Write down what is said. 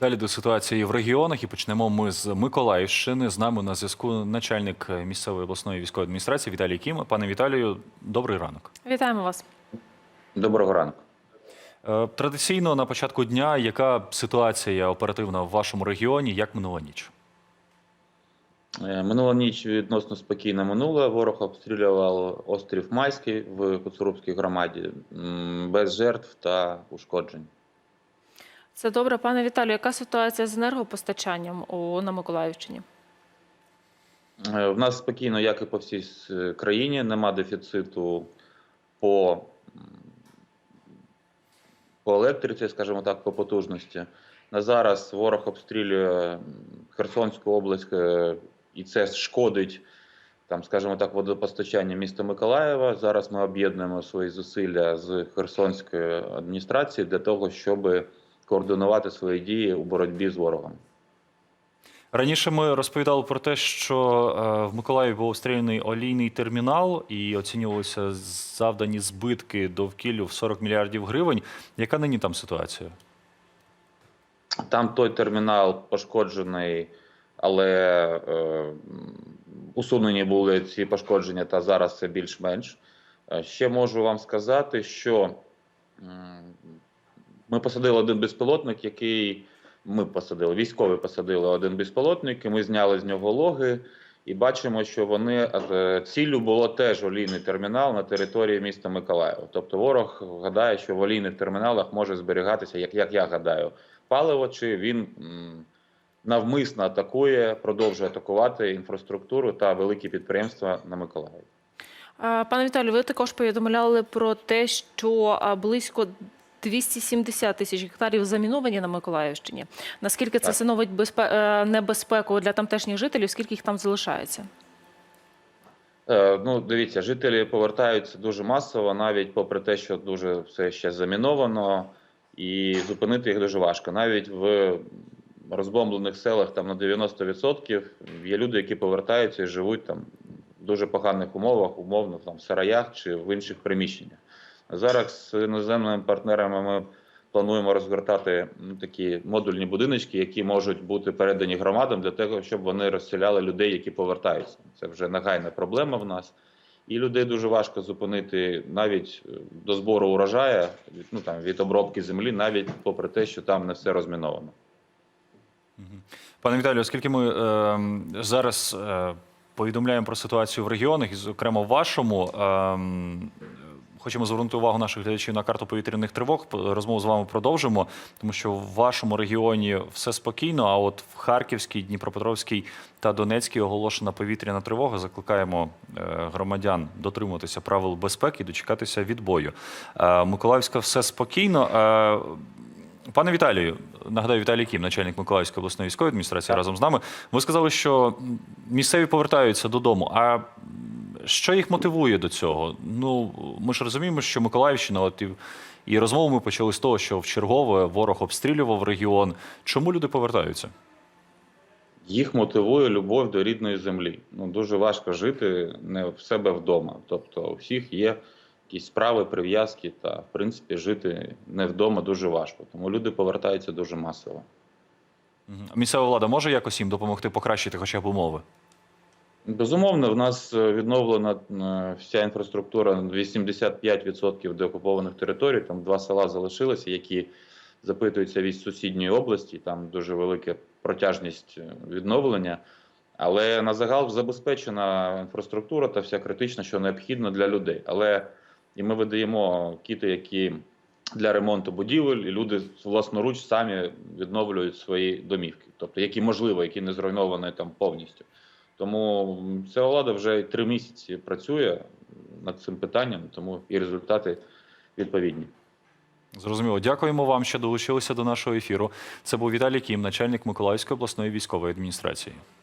Далі до ситуації в регіонах і почнемо ми з Миколаївщини. З нами на зв'язку начальник місцевої обласної військової адміністрації Віталій Кім. Пане Віталію, добрий ранок. Вітаємо вас. Доброго ранку. Е, Традиційно на початку дня, яка ситуація оперативна в вашому регіоні? Як минула ніч? Е, Минула ніч відносно спокійно минула. Ворог обстрілював острів Майський в Коцурубській громаді без жертв та ушкоджень. Це добре, пане Віталію. Яка ситуація з енергопостачанням у на Миколаївщині? Е, В нас спокійно, як і по всій країні, нема дефіциту по, по електриці, скажімо так, по потужності. На зараз ворог обстрілює Херсонську область, е, і це шкодить, там, скажімо так, водопостачання міста Миколаєва. Зараз ми об'єднуємо свої зусилля з Херсонської адміністрації для того, щоб координувати свої дії у боротьбі з ворогом. Раніше ми розповідали про те, що е, в Миколаєві був обстріляний олійний термінал і оцінювалися завдані збитки довкіллю в 40 мільярдів гривень. Яка нині там ситуація? Там той термінал пошкоджений, але е, усунені були ці пошкодження, та зараз це більш-менш. Е, Ще можу вам сказати, що ми посадили один безпілотник, який ми посадили, військові посадили один безпілотник, і ми зняли з нього логи. І бачимо, що вони е, ціллю було теж олійний термінал на території міста Миколаєва. Тобто ворог гадає, що в олійних терміналах може зберігатися, як, як я гадаю, паливо, чи він навмисно атакує, продовжує атакувати інфраструктуру та великі підприємства на Миколаєві. Е, Пане Віталію, ви також повідомляли про те, що е, близько 270 тисяч гектарів заміновані на Миколаївщині. Наскільки це становить е, небезпеку для тамтешніх жителів? Скільки їх там залишається? Е, Ну, дивіться, жителі повертаються дуже масово, навіть попри те, що дуже все ще заміновано, і зупинити їх дуже важко. Навіть в розбомблених селах там на 90% є люди, які повертаються і живуть там в дуже поганих умовах, умовно там в сараях чи в інших приміщеннях. Зараз з іноземними партнерами ми плануємо розгортати ну, такі модульні будиночки, які можуть бути передані громадам для того, щоб вони розселяли людей, які повертаються. Це вже нагайна проблема в нас. І людей дуже важко зупинити навіть е, до збору урожаю, ну там від обробки землі, навіть попри те, що там не все розміновано. Пане Віталію, оскільки ми е, зараз е, повідомляємо про ситуацію в регіонах, і зокрема в вашому, е, хочемо звернути увагу наших глядачів на карту повітряних тривог. Розмову з вами продовжимо, тому що в вашому регіоні все спокійно. А от в Харківській, Дніпропетровській та Донецькій оголошена повітряна тривога. Закликаємо е, громадян дотримуватися правил безпеки і дочекатися відбою. Е, Миколаївська все спокійно. Е, Пане Віталію, нагадаю, Віталій Кім, начальник Миколаївської обласної військової адміністрації, разом з нами. Ви сказали, що місцеві повертаються додому. А що їх мотивує до цього? Ну, ми ж розуміємо, що Миколаївщина, от і, і розмову ми почали з того, що в чергове ворог обстрілював регіон. Чому люди повертаються? Їх мотивує любов до рідної землі. Ну дуже важко жити не в себе вдома. Тобто, у всіх є якісь справи, прив'язки, та в принципі жити не вдома дуже важко. Тому люди повертаються дуже масово. Місцева влада може якось їм допомогти покращити хоча б умови? Безумовно, в нас е, відновлена е, вся інфраструктура 85% деокупованих територій. Там два села залишилися, які запитуються від сусідньої області. Там дуже велика протяжність е, відновлення. Але на загал забезпечена інфраструктура та вся критична, що необхідно для людей. Але і ми видаємо кіти, які для ремонту будівель, і люди власноруч самі відновлюють свої домівки, тобто які можливо, які не зруйновані там повністю. Тому ця влада вже три місяці працює над цим питанням, тому і результати відповідні. Зрозуміло. Дякуємо вам, що долучилися до нашого ефіру. Це був Віталій Кім, начальник Миколаївської обласної військової адміністрації.